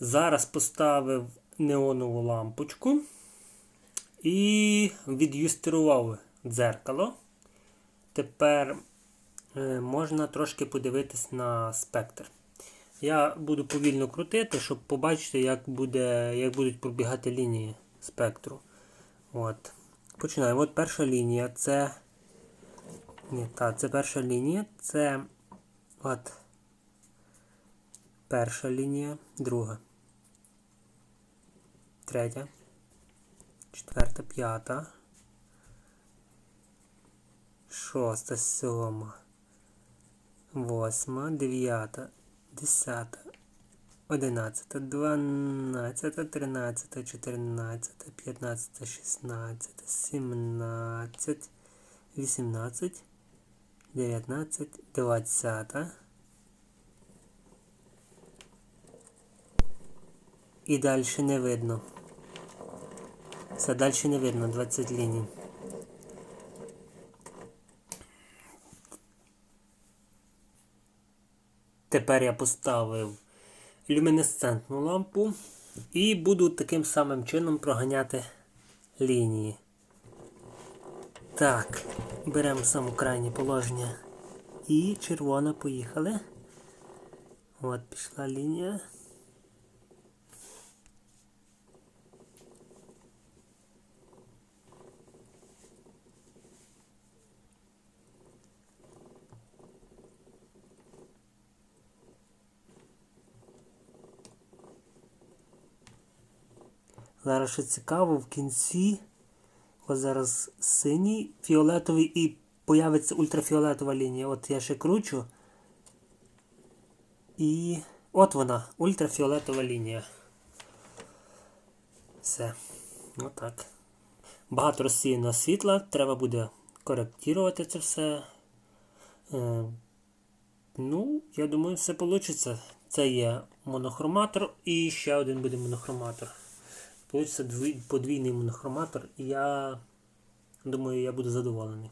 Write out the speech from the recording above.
Зараз поставив неонову лампочку і від'юстерував дзеркало. Тепер е, можна трошки подивитись на спектр. Я буду повільно крутити, щоб побачити, як, буде, як будуть пробігати лінії спектру. От. Починаємо. От перша лінія це. Ні, так, це перша лінія. Це от перша лінія, друга, третя, четверта, п'ята, шоста, сьома, восьма, дев'ята, десята, одинадцята, дванадцята, тринадцята, чотирнадцята, п'ятнадцята, шістнадцята, сімнадцять, вісімнадцять, дев'ятнадцять, двадцята. І далі не видно. Все, далі не видно 20 ліній. Тепер я поставив люмінесцентну лампу і буду таким самим чином проганяти лінії. Так, беремо саме крайнє положення. І червона поїхали. От пішла лінія. Зараз ще цікаво, в кінці ось зараз синій, фіолетовий і появиться ультрафіолетова лінія. От я ще кручу. І от вона, ультрафіолетова лінія. Все. Отак. Багато розсіяного світла, треба буде коректувати це все. Е, ну, я думаю, все вийде. Це є монохроматор і ще один буде монохроматор. Получиться подвійний монохроматор, і я думаю, я буду задоволений.